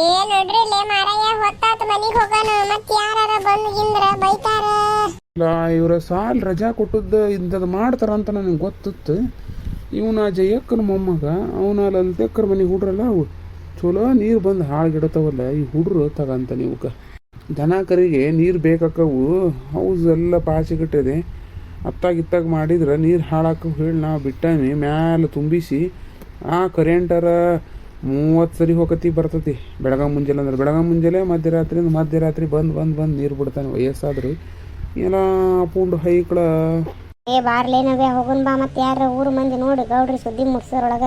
ಏನ್ ನೋಡ್ರಿ ಇವ್ರ ಸಾಲ್ ರಜಾ ಕೊಟ್ಟದ್ದು ಇಂಥದ್ದು ಮಾಡ್ತಾರಂತ ನನಗೆ ಗೊತ್ತಿತ್ತು. ಇವನ ಜಯಕ್ಕನ ಮೊಮ್ಮಗ, ಅವನ ಲಲಿತಕ್ಕರ ಮನೆ ಹುಡ್ರಲ್ಲ ಅವು ಚಲೋ ನೀರು ಬಂದು ಹಾಳ್ಗಿಡತಾವಲ್ಲ, ಈ ಹುಡ್ರು ತಗಂತ ನೀವು ದನ ಕರಿಗೆ ನೀರು ಬೇಕಾಕವು, ಹೌಸ್ ಎಲ್ಲ ಪಾಚಿಗಿಟ್ಟಿದೆ. ಅತ್ತಾಗಿತ್ತಾಗ ಮಾಡಿದ್ರೆ ನೀರು ಹಾಳಾಕ ಹೇಳಿ ನಾವು ಬಿಟ್ಟಾನೆ, ಮ್ಯಾಲೆ ತುಂಬಿಸಿ ಆ ಕರೆಂಟರ ಮೂವತ್ತು ಸರಿ ಹೋಗತಿ ಬರ್ತತಿ. ಬೆಳಗಾಂ ಮುಂಜಾನೆ ಅಂದ್ರೆ ಬೆಳಗಾಂ ಮುಂಜಾನೆ ಮಧ್ಯರಾತ್ರಿ ಮಧ್ಯರಾತ್ರಿ ಬಂದು ಬಂದು ಬಂದು ನೀರು ಬಿಡ್ತಾನೆ ವಯಸ್ಸಾದ್ರಿ. ಏನ ಪುಂಡು ಹೈಕಳ ಏ ಬಾರ್ಲೇನವೇ ಹೋಗುನ್ ಬಾ ಮತ್ತೆ ಯಾರ ಊರ್ ಮಂದಿ ನೋಡಿ ಗೌಡ್ರಿ ಸುದ್ದಿ ಮುಟ್ಸೋರೊಳಗ.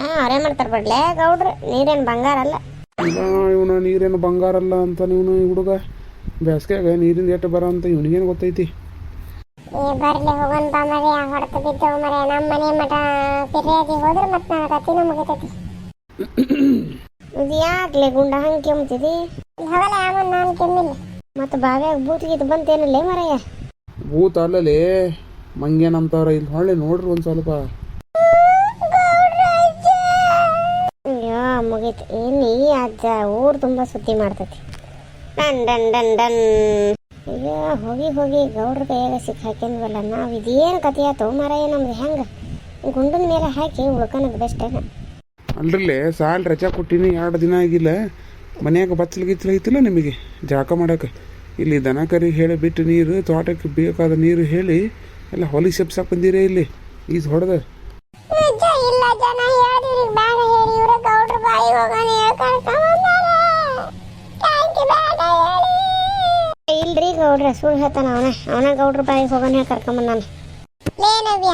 ಹಾ ಅವರೇ ಮಾಡ್ತಾರ ಬಿಡ್ಲೇ ಗೌಡ್ರ? ನೀರೇನ್ ಬಂಗಾರ ಅಲ್ಲ. ಇಲ್ಲ ಇವನ ನೀರೇನು ಬಂಗಾರ ಅಲ್ಲ ಅಂತ ನೀವು ಈ ಹುಡುಗ. ಬೇಸಿಗೆಗ ನೀರಿಂದ ಎಟ್ಟು ಬರ ಅಂತ ಇವನಿಗೇನು ಗೊತ್ತೈತಿ. ಏ ಬರ್ಲಿ ಹೋಗೋಣ ಬಾ ಮರಿ ಹೊಡೆತ ಬಿದ್ದವು ಮರೆ ನಮ್ಮ ಮನೆ ಮಠ. ಪಿರಿಯಾದಿ ಹೋದ್ರೆ ಮತ್ತೆ ನನ್ನ ಕತ್ತಿನ ಮುಗಿತೈತಿ. ಇದು ಯಾಕ್ಲೆ ಗುಂಡ ಹಂಗೆ ಕೆಮ್ತಿದಿ. ಯಾವನ್ ನಾನು ಕೆಮ್ಮಿಲ್ಲ. ಮತ್ತೆ ಬಾವ್ಯಾಗ ಬೂತ್ ಗೀತ್ ಬಂತೇನಲ್ಲೇ ಮರಯ್ಯ ಭೂತ ಅಲ್ಲಲೇ ಮಂಗೇನಂತಾರ ಇಲ್ಲಿ ಹೊಳ್ಳಿ ನೋಡ್ರಿ ಒಂದು ಸ್ವಲ್ಪ. ಅಯ್ಯೋ ಮುಗೀತು. ಏನು ಈ ಅಜ್ಜ ಊರು ತುಂಬ ಸುದ್ದಿ ಮಾಡ್ತತಿ. ಡನ್ ಡನ್ ಡನ್ ಡನ್. ಅಯ್ಯೋ ಹೋಗಿ ಹೋಗಿ ಗೌಡ್ರ ಕೈಯಾಗ ಸಿಕ್ಕ ಹಾಕ್ಯಂದ್ವಲ್ಲ ನಾವು ಇದೇನು ಕತಿಯಾತು ಮರಯ್ಯ ಮಾರಾಯ ನಮ್ದು ಹೆಂಗೆ? ಗುಂಡನ ಮೇಲೆ ಹಾಕಿ ಉಳ್ಕೊಳಕ್ ಬೆಸ್ಟ್ ಏನ? ಅಲ್ರಲ್ಲೇ ಸಾಲ್ ರಜಾ ಕೊಟ್ಟಿನಿ ಎರಡು ದಿನ ಆಗಿಲ್ಲ. ಮನ್ಯಾಗ ಬಚ್ಚಲು ಗಿಚ್ಚಲ್ ಐತಿಲ್ಲ ನಿಮಗೆ? ಜಾಕ ಮಾಡಕ್ಕೆ ಇಲ್ಲಿ ದನ ಕರಿ ಹೇಳಿ ಬಿಟ್ಟು ನೀರು ತೋಟಕ್ಕೆ ಬೇಕಾದ ನೀರು ಹೇಳಿ ಎಲ್ಲ ಹೊಲಿ ಸೆಪ್ಸಕ್ಕೆ ಬಂದಿರೇ ಇಲ್ಲಿ. ಈಜು ಹೊಡೆದ. ಇಲ್ರಿ ಗೌಡ್ರ ಸುಳ್ಳು ಹೇಳ್ತಾನ ಅವನ. ಅವನ ಗೌಡ್ರ ಬಾಯಿಗೆ ಹೋಗೋಣ ಕರ್ಕೊಂಬಂದಾನೆ ನವ್ಯ.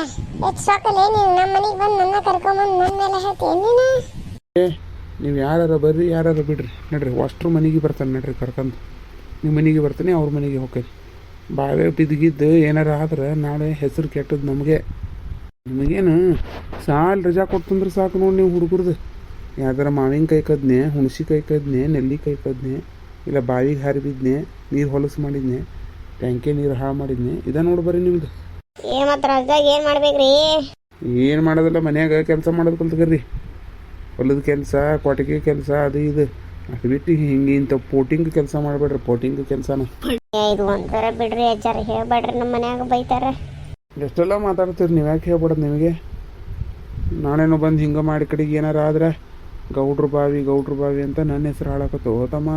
ಸಾಕಲೇ ನೀನು. ನಮ್ಮ ಮನೆಗೆ ಬಂದು ನನ್ನ ನನ್ನ ಮೇಲೆ ನೀವು ಯಾರು ಬರ್ರಿ ಯಾರು ಬಿಡ್ರಿ. ನಡ್ರಿ, ಅಷ್ಟ್ರ ಮನೆಗೆ ಬರ್ತಾನೆ ನಡ್ರಿ ಕರ್ಕಂದು. ನಿಮ್ಮ ಮನೆಗೆ ಬರ್ತಾನೆ, ಅವ್ರ ಮನೆಗೆ ಹೋಗ್ತೀನಿ ಬಾವೆ ಬಿದ್ದಿಗಿದ್ದು ಏನಾರ ಆದ್ರೆ ನಾಳೆ ಹೆಸರು ಕೆಟ್ಟದ್ದು ನಮಗೆ. ನಿಮಗೇನು? ಸಾಲ್ ರಜಾ ಕೊಡ್ತಂದ್ರೆ ಸಾಕು ನೋಡಿ ನೀವು ಹುಡುಗರ್ದು. ಯಾವ್ದಾರ ಮಾವಿನಕಾಯಿ ಕದ್ನೆ, ಹುಣಸಿಕಾಯಿ ಕದ್ನೆ, ನೆಲ್ಲಿಕಾಯಿ ಕದ್ನೆ, ಇಲ್ಲ ಬಾವಿಗೆ ಹಾರಿ ಬಿದ್ನೆ, ನೀರು ಹೊಲಸು ಮಾಡಿದ್ನೆ, ಟ್ಯಾಂಕಿ ನೀರು ಹಾಳು ಮಾಡಿದ್ನೆ, ಇದ ನೋಡಿ ಬರ್ರಿ ನಿಮ್ದು. ಏ ಮತ್ತ ರಜಾಗ ಏನ್ ಮಾಡ್ಬೇಕ್ರಿ? ಏನು ಮಾಡೋದಿಲ್ಲ ಮನ್ಯಾಗ ಕೆಲಸ ಮಾಡೋದು ಕಲ್ತ್ಕರ್ರಿ ಹೊಲದ ಕೆಲಸ ಕೊಟ್ಟಿಗೆ ಕೆಲಸ ಅದು ಇದು. ಅದು ಬಿಟ್ಟು ಹಿಂಗೆ ಇಂಥ ಪೋಟಿಂಗ್ ಕೆಲಸ ಮಾಡಬೇಡ್ರಿ ಪೋಟಿಂಗ್ ಕೆಲಸನ. ಏ, ಇದು ಒಂಥರ ಬಿಡ್ರಿ ಅಜ್ಜಾರ ಹೇಳ್ಬೇಡ್ರಿ ನಮ್ಮ ಮನ್ಯಾಗ ಬೈತಾರ. ಎಷ್ಟೆಲ್ಲ ಮಾತಾಡ್ತೀರಿ ನೀವು ಯಾಕೆ ಹೇಳ್ಬಿಡೋದು ನಿಮಗೆ? ನಾನೇನೋ ಬಂದು ಹಿಂಗೆ ಮಾಡಿ ಕಡೆಗೆ ಏನಾರ ಆದ್ರೆ ಗೌಡ್ರ ಬಾವಿ ಗೌಡ್ರ ಬಾವಿ ಅಂತ ನನ್ನ ಹೆಸರು ಹಾಳಾಕತ್ತು ಹೋತಮ್ಮ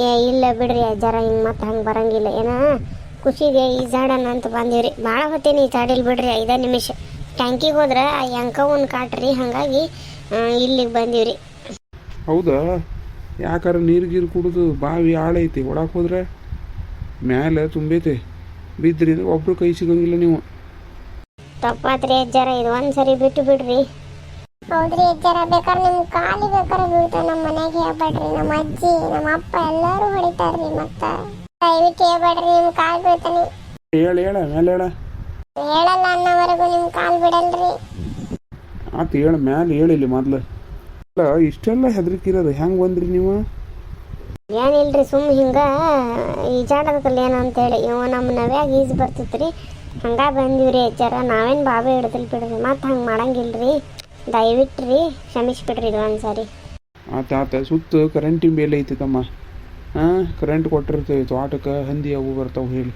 ಏ ಇಲ್ಲ ಬಿಡ್ರಿ ಅಜ್ಜಾರ ಹಿಂಗೆ ಮತ್ತೆ ಹಂಗೆ ಬರಂಗಿಲ್ಲ. ಏನ ಖುಷಿಗೆ ಈಜಾಡಣ ಅಂತ ಬಂದೀವ್ರಿ. ಭಾಳ ಹೊತ್ತೇನು ಈಜಾಡಿಲ್ ಬಿಡ್ರಿ ಐದು ನಿಮಿಷ. ಟ್ಯಾಂಕಿಗೆ ಹೋದ್ರೆ ಆ ಒಂದು ಕಾಟ್ರಿ ಹಾಗಾಗಿ ಇಲ್ಲಿಗೆ ಬಂದೀವ್ರಿ. ಹೌದಾ? ಯಾಕಾರ ನೀರು ಗೀರು ಕುಡಿದು ಬಾವಿ ಆಳೈತಿ ಒಳಗೆ ಹೋದ್ರೆ? ಮ್ಯಾಲೆ ತುಂಬೈತಿ. ಬಿದ್ರಿ ಒಬ್ರು ಕೈ ಸಿಗಂಗಿಲ್ಲ ನೀವು. ತಪ್ಪಾತ್ರಿ ಅಜ್ಜಾರ ಇದು ಒಂದು ಸರಿ ಬಿಟ್ಟು ಬಿಡ್ರಿ. ಹೌದ್ರಿ ಅಜ್ಜಾರ ಬೇಕಾದ್ರೆ ನಿಮ್ಮ ಕಾಲಿ ಬೇಕಾದ್ರೆ ಬೀಳ್ತಾರೆ ನಮ್ಮ ಮನೆಗೆ ಹೇಳ್ಬೇಡ್ರಿ. ನಮ್ಮ ಅಜ್ಜಿ ನಮ್ಮ ಅಪ್ಪ ಎಲ್ಲರೂ ಹೊಡಿತಾರ್ರಿ ಮತ್ತ. ದಯವಿಟ್ಟು ಹೇಳ್ಬೇಡ್ರಿ ನಿಮ್ ಕಾಲ್ ಬೀಳ್ತಾನೆ. ಹೇಳ ಹೇಳ ಮ್ಯಾಲೆ ಹೇಳ. ಹೇಳಲ್ಲ ಅನ್ನೋವರೆಗೂ ನಿಮ್ ಕಾಲ್ ಬಿಡಲ್ರಿ ಆತು ಹೇಳ ಮ್ಯಾಲೆ ಹೇಳಿಲ್ಲ ಮೊದ್ಲು. ಅಲ್ಲ ಇಷ್ಟೆಲ್ಲ ಹೆದರಿಕಿರೋದು ಹೆಂಗೆ ಬಂದ್ರಿ ನೀವು? ಏನಿಲ್ರಿ ಸುಮ್ ಹಿಂಗ ಈಜಾಡದ ಅಂತ ಅಂತೇಳಿ. ಇವ ನಮ್ಮ ನವ್ಯಾಗ ಈಜ್ ಬರ್ತಿತ್ರಿ. ಹಂಗ ಬಂದಿವ್ರಿ ಎಚ್ಚಾರ. ನಾವೇನ್ ಬಾಬೆ ಹಿಡ್ದಿಲ್ ಬಿಡ್ರಿ. ಮತ್ತೆ ಹಂಗೆ ಮಾಡಂಗಿಲ್ರಿ. ದಯವಿಟ್ರಿ ಕ್ಷಮಿಸ್ಬಿಡ್ರಿ ಇದು ಒಂದ್ಸಾರಿ. ಆತ ಆತ ಸುತ್ತ ಕರೆಂಟಿನ ಬೇಲೆ ಐತಿ ತಮ್ಮ. ಕರೆಂಟ್ ಕೊಟ್ಟಿರ್ತೇವೆ. ತೋಟಕ್ಕೆ ಹಂದಿ ಅವು ಬರ್ತಾವೆ ಹೇಳಿ.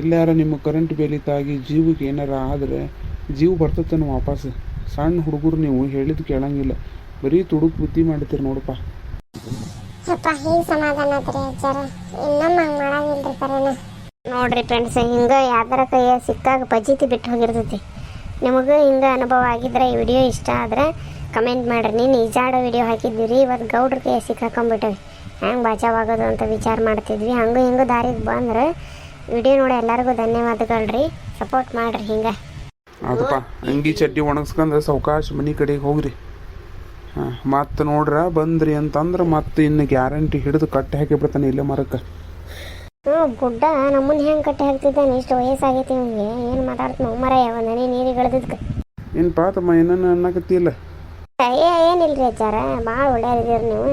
ಇಲ್ಲಾರ ನಿಮ್ಮ ಕರೆಂಟ್ ಬೇಲಿತಾಗಿ ಜೀವಕ್ಕೆ ಏನಾರ ಆದರೆ ಜೀವ ಬರ್ತೈತೇನು ವಾಪಸ್. ಸಣ್ಣ ಹುಡುಗರು ನೀವು ಹೇಳಿದ್ದು ಕೇಳಂಗಿಲ್ಲ. ಬರೀ ತುಡುಕ್ ಬುದ್ಧಿ ಮಾಡ್ತೀರಿ ನೋಡಪ್ಪ. ಅಪ್ಪ ನೋಡ್ರಿ ಫ್ರೆಂಡ್ಸ್ ಹಿಂಗೆ ಯಾವ್ದಾರ ಕೈಯ ಸಿಕ್ಕಾಗ ಪಜೀತಿ ಬಿಟ್ಟು ಹೋಗಿರ್ತೈತಿ. ನಿಮಗೂ ಹಿಂಗೆ ಅನುಭವ ಆಗಿದ್ರೆ ಈ ವಿಡಿಯೋ ಇಷ್ಟ ಆದ್ರೆ ಕಮೆಂಟ್ ಮಾಡ್ರಿ. ನೀನು ಈಜಾಡೋ ವಿಡಿಯೋ ಹಾಕಿದ್ವಿ ಇವತ್ತು ಗೌಡ್ರ ಕೈ ಸಿಕ್ಕಾಕೊಂಡ್ಬಿಟ್ಟವಿ ಹೆಂಗೆ ಬಚಾವಾಗೋದು ಅಂತ ವಿಚಾರ ಮಾಡ್ತಿದ್ವಿ. ಹಂಗೆ ಹಿಂಗೆ ದಾರಿಗೆ ಬಂದ್ರೆ ವಿಡಿಯೋ ನೋಡಿ ಎಲ್ಲರಿಗೂ ಧನ್ಯವಾದಗಳ್ರಿ. ಸಪೋರ್ಟ್ ಮಾಡ್ರಿ ಹಿಂಗೆ. ಅದಪ್ಪ ಅಂಗಿ ಚಡ್ಡಿ ಒಣಗಿಸ್ಕೊಂಡು ಸಾವಕಾಶ ಮನೆ ಕಡೆಗೆ ಹೋಗ್ರಿ. ಹಾಂ ಮತ್ತೆ ನೋಡ್ರ ಬಂದ್ರಿ ಅಂತಂದ್ರೆ ಮತ್ತೆ ಇನ್ನು ಗ್ಯಾರಂಟಿ ಹಿಡಿದು ಕಟ್ಟಿ ಹಾಕಿ ಬಿಡ್ತಾನೆ ಇಲ್ಲೇ ಮರಕ್ಕೆ. ಹ್ಞೂ ಗುಡ್ಡ ನಮ್ಮನ್ನ ಹೆಂಗೆ ಕಟ್ಟಿ ಹಾಕ್ತಿದ್ದಾನೆ? ಇಷ್ಟು ವಯಸ್ಸಾಗೈತಿ ಅವ್ನಿಗೆ ಏನು ಮಾತಾಡ್ತಾನೆ? ಮರ ಯಾವ ನೀರಿಗೆ ಇಳ್ದಿದ್ಕೆ. ಏನು ಪಾತಮ್ಮ ಏನನ್ನ ಅನ್ನಕತ್ತಿಲ್ಲ ಏ ಏನಿಲ್ರಿ ಅಜ್ಜಾರ? ಭಾಳ ಒಳ್ಳೆಯದಿದ್ದೀರಿ ನೀವು.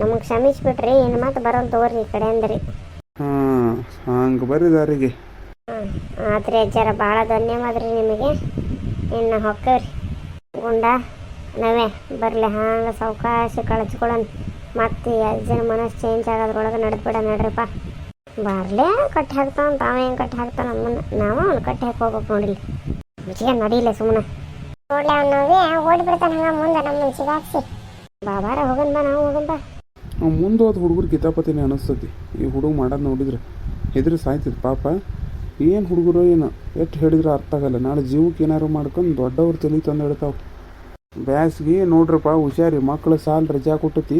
ನಮಗೆ ಕ್ಷಮಿಸ್ಬಿಟ್ರಿ ಏನು ಮತ್ತೆ ಬರೋಲ್ಲ ತಗೋರಿ ಈ ಕಡೆ ಅಂದ್ರಿ ಹಾಂ ಹಂಗೆ ಬರ್ರಿ ದಾರಿಗೆ ಹಾಂ ಆತ್ರಿ ಅಜ್ಜಾರ ಭಾಳ ಧನ್ಯವಾದ ರೀ ನಿಮಗೆ. ಇನ್ನು ಹೊಕ್ಕವ್ರಿ ಗುಂಡ ನಾವೇ ಬರಲಿ ಹಾಂಗೆ ಸಾವಕಾಶ ಕಳಿಸ್ಕೊಳ್ಳೋಣ ಮತ್ತೆ ಅಜ್ಜನ ಜನ ಮನಸ್ಸು ಚೇಂಜ್ ಆಗೋದ್ರೊಳಗೆ ನಡೆದ್ಬಿಡ ನಡ್ರಿಪ್ಪ. ಬರಲೇ ಕಟ್ಟಿ ಹಾಕ್ತಾನ ತಾವೇನು ಕಟ್ಟಿ ಹಾಕ್ತಾನ ನಮ್ಮನ್ನ ನಾವು ಅವ್ನು ಕಟ್ಟಿ ಹಾಕಿ ಹೋಗ್ಬೇಕು ನೋಡಿಲ್ಲ. ಮುಚ್ಚಿಗೆ ನಡೀಲೆ ಸುಮ್ಮನೆ ನೋಡ್ಲೆ ಅನ್ನೋದೇ ಓಡಿಬಿಡ್ತಾನೆ ಹಂಗ ಮುಂದೆ ನಮ್ಮನ್ನ ಸಿಗಾಕ್ಸಿ ಬಾಬಾರ ಹೋಗನ್ ಬಾ, ನಾವು ಹೋಗನ್ ಬಾ. ಅವ್ನು ಮುಂದೆ ಹೋದ ಹುಡುಗರು ಕಿತಾಪತಿನೇ ಅನಿಸ್ತತಿ. ಈ ಹುಡುಗ ಮಾಡೋದು ನೋಡಿದ್ರೆ ಹೆದ್ರು ಸಾಯ್ತದೆ, ಪಾಪ. ಏನು ಹುಡುಗರು ಏನು, ಎಷ್ಟು ಹೇಳಿದ್ರೆ ಅರ್ಥ ಆಗಲ್ಲ. ನಾಳೆ ಜೀವಕ್ಕೆ ಏನಾರು ಮಾಡ್ಕೊಂಡು ದೊಡ್ಡವ್ರು ತಲೆ ತಂದು ಹೇಳ್ತಾವೆ ಬ್ಯಾಸ್ಗೆ ನೋಡ್ರಪ್ಪ, ಹುಷಾರಿ ಮಕ್ಕಳು ಸಾಲ ರಜಾ ಕೊಟ್ಟತಿ.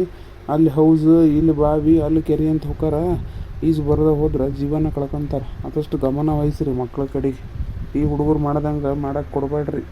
ಅಲ್ಲಿ ಹೌಸ್ ಇಲ್ಲಿ ಬಾವಿ, ಅಲ್ಲಿ ಕೆರೆ ಅಂತ ಹೋಗಾರ ಈಜು ಬರದ ಹೋದ್ರೆ ಜೀವನ ಕಳ್ಕೊಂತಾರೆ. ಆದಷ್ಟು ಗಮನ ವಹಿಸ್ರಿ ಮಕ್ಕಳ ಕಡೆಗೆ. ಈ ಹುಡುಗರು ಮಾಡ್ದಂಗೆ ಮಾಡಕ್ಕೆ ಕೊಡಬೇಡ್ರಿ